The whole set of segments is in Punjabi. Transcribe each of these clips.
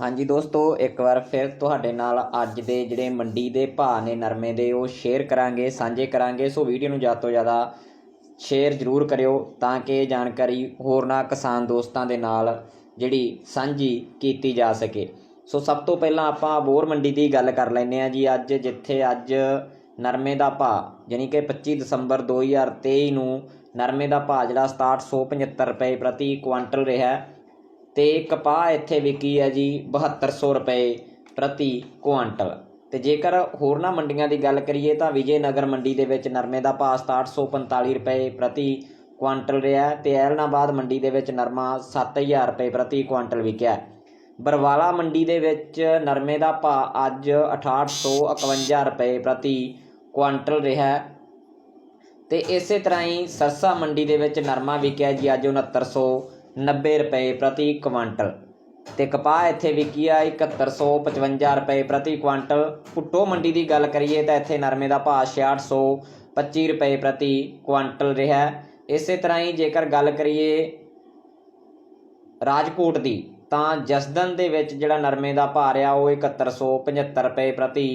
ਹਾਂਜੀ ਦੋਸਤੋ, ਇੱਕ ਵਾਰ ਫਿਰ ਤੁਹਾਡੇ ਨਾਲ ਅੱਜ ਦੇ ਜਿਹੜੇ ਮੰਡੀ ਦੇ ਭਾਅ ਨੇ, ਨਰਮੇ ਦੇ, ਉਹ ਸ਼ੇਅਰ ਕਰਾਂਗੇ, ਸਾਂਝੇ ਕਰਾਂਗੇ। ਸੋ ਵੀਡੀਓ ਨੂੰ ਜ਼ਿਆਦਾ ਤੋਂ ਜ਼ਿਆਦਾ ਸ਼ੇਅਰ ਜ਼ਰੂਰ ਕਰਿਓ ਤਾਂ ਕਿ ਇਹ ਜਾਣਕਾਰੀ ਹੋਰਨਾਂ ਕਿਸਾਨ ਦੋਸਤਾਂ ਦੇ ਨਾਲ ਜਿਹੜੀ ਸਾਂਝੀ ਕੀਤੀ ਜਾ ਸਕੇ। ਸੋ ਸਭ ਤੋਂ ਪਹਿਲਾਂ ਆਪਾਂ ਬੋਰ ਮੰਡੀ ਦੀ ਗੱਲ ਕਰ ਲੈਂਦੇ ਆ ਜੀ ਅੱਜ, ਜਿੱਥੇ ਅੱਜ ਨਰਮੇ ਦਾ ਭਾਅ ਯਾਨੀ ਕਿ 25 ਦਸੰਬਰ 2023 ਨੂੰ ਨਰਮੇ ਦਾ ਭਾਅ ਜਿਹੜਾ 6775 ਰੁਪਏ ਪ੍ਰਤੀ ਕੁਇੰਟਲ ਰਿਹਾ ਅਤੇ ਕਪਾਹ ਇੱਥੇ ਵਿਕੀ ਹੈ ਜੀ ਬਹੱਤਰ ਸੌ ਰੁਪਏ ਪ੍ਰਤੀ ਕੁਆਂਟਲ। ਅਤੇ ਜੇਕਰ ਹੋਰਨਾਂ ਮੰਡੀਆਂ ਦੀ ਗੱਲ ਕਰੀਏ ਤਾਂ ਵਿਜੇ ਨਗਰ ਮੰਡੀ ਦੇ ਵਿੱਚ ਨਰਮੇ ਦਾ ਭਾਅ 6745 ਰੁਪਏ ਪ੍ਰਤੀ ਕੁਆਂਟਲ ਰਿਹਾ ਅਤੇ ਐਲਨਾਬਾਦ ਮੰਡੀ ਦੇ ਵਿੱਚ ਨਰਮਾ ਸੱਤ ਹਜ਼ਾਰ ਰੁਪਏ ਪ੍ਰਤੀ ਕੁਆਂਟਲ ਵਿਕਿਆ ਬਰਵਾਲਾ ਮੰਡੀ ਦੇ ਵਿੱਚ ਨਰਮੇ ਦਾ ਭਾਅ ਅੱਜ 6851 ਰੁਪਏ ਪ੍ਰਤੀ ਕੁਆਂਟਲ ਰਿਹਾ ਹੈ। ਤੇ ਇਸੇ ਤਰ੍ਹਾਂ ਹੀ ਸਰਸਾ ਮੰਡੀ ਦੇ ਵਿੱਚ ਨਰਮਾ ਵਿਕਿਆ ਜੀ ਅੱਜ 6990 ਰੁਪਏ ਪ੍ਰਤੀ ਕੁਆਂਟਲ। ਤੇ ਕਪਾਹ ਇੱਥੇ ਵਿਕੀ ਆ 7155 ਰੁਪਏ ਪ੍ਰਤੀ ਕੁਆਂਟਲ। ਪੁੱਟੋ ਮੰਡੀ ਦੀ ਗੱਲ ਕਰੀਏ ਤਾਂ ਇੱਥੇ ਨਰਮੇ ਦਾ ਭਾਅ 6625 ਰੁਪਏ ਪ੍ਰਤੀ ਕੁਆਂਟਲ ਰਿਹਾ। ਇਸੇ ਤਰ੍ਹਾਂ ਹੀ ਜੇਕਰ ਗੱਲ ਕਰੀਏ ਰਾਜਕੋਟ ਦੀ, ਤਾਂ ਜਸਦਨ ਦੇ ਵਿੱਚ ਜਿਹੜਾ ਨਰਮੇ ਦਾ ਭਾਅ ਰਿਹਾ ਉਹ 7175 ਰੁਪਏ ਪ੍ਰਤੀ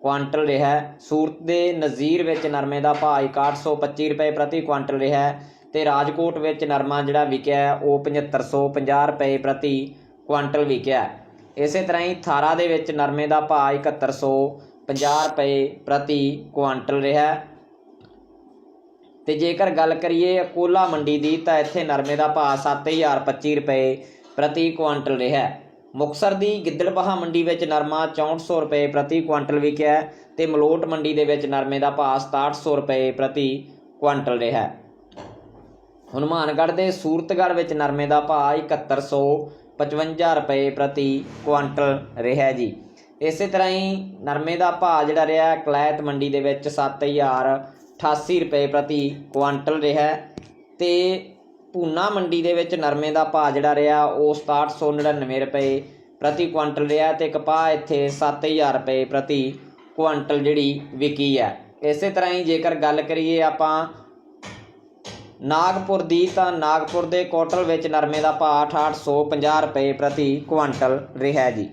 ਕੁਆਂਟਲ ਰਿਹਾ। ਸੂਰਤ ਦੇ ਨਜ਼ੀਰ ਵਿੱਚ ਨਰਮੇ ਦਾ ਭਾਅ 6125 ਰੁਪਏ ਪ੍ਰਤੀ ਕੁਆਂਟਲ ਰਿਹਾ। ਤੇ ਰਾਜਕੋਟ ਵਿੱਚ ਨਰਮਾ ਜਿਹੜਾ ਵਿਕਿਆ ਹੈ, ਉਹ 7550 ਰੁਪਏ ਪ੍ਰਤੀ ਕੁਆਂਟਲ ਵਿਕਿਆ ਇਸੇ ਤਰ੍ਹਾਂ ਹੀ ਥਾਰਾ ਦੇ ਵਿੱਚ ਨਰਮੇ ਦਾ ਭਾਅ 7150 ਰੁਪਏ ਪ੍ਰਤੀ ਕੁਆਂਟਲ ਰਿਹਾ ਹੈ। ਤੇ ਜੇਕਰ ਗੱਲ ਕਰੀਏ ਅਕੋਲਾ ਮੰਡੀ ਦੀ, ਤਾਂ ਇੱਥੇ ਨਰਮੇ ਦਾ ਭਾਅ 7025 ਰੁਪਏ ਪ੍ਰਤੀ ਕੁਆਂਟਲ ਰਿਹਾ ਹੈ। ਮੁਕਸਰ ਦੀ ਗਿੱਦੜਬਾਹਾ ਮੰਡੀ ਵਿੱਚ ਨਰਮਾ 6400 ਰੁਪਏ ਪ੍ਰਤੀ ਕੁਆਂਟਲ ਵਿਕਿਆ ਹੈ ਤੇ ਮਲੋਟ ਮੰਡੀ ਦੇ ਵਿੱਚ ਨਰਮੇ ਦਾ ਭਾਅ 6700 ਰੁਪਏ ਪ੍ਰਤੀ ਕੁਆਂਟਲ ਰਿਹਾ ਹਨੂਮਾਨਗੜ੍ਹ ਦੇ ਸੂਰਤਗੜ੍ਹ ਵਿੱਚ ਨਰਮੇ ਦਾ ਭਾਅ 7155 ਰੁਪਏ ਪ੍ਰਤੀ ਕੁਆਂਟਲ ਰਿਹਾ ਜੀ। ਇਸੇ ਤਰ੍ਹਾਂ ਹੀ ਨਰਮੇ ਦਾ ਭਾਅ ਜਿਹੜਾ ਰਿਹਾ ਕਲੈਤ ਮੰਡੀ ਦੇ ਵਿੱਚ 7088 ਰੁਪਏ ਪ੍ਰਤੀ ਕੁਆਂਟਲ ਰਿਹਾ ਹੈ ਤੇ ਪੂਨਾ ਮੰਡੀ ਦੇ ਵਿੱਚ ਨਰਮੇ ਦਾ ਭਾਅ ਜਿਹੜਾ ਰਿਹਾ, ਉਹ 6799 ਰੁਪਏ ਪ੍ਰਤੀ ਕੁਆਂਟਲ ਰਿਹਾ ਤੇ ਕਪਾਹ ਇੱਥੇ 7000 ਰੁਪਏ ਪ੍ਰਤੀ ਕੁਆਂਟਲ ਜਿਹੜੀ ਵਿਕੀ ਹੈ। ਇਸੇ ਤਰ੍ਹਾਂ ਹੀ ਜੇਕਰ ਗੱਲ ਕਰੀਏ ਆਪਾਂ ਨਾਗਪੁਰ ਦੀ ਤਾਂ ਨਾਗਪੁਰ ਦੇ ਕੋਟਲ ਵਿੱਚ ਨਰਮੇ ਦਾ ਭਾਅ 6850 ਰੁਪਏ ਪ੍ਰਤੀ ਕੁਆਂਟਲ ਰਿਹਾ ਜੀ।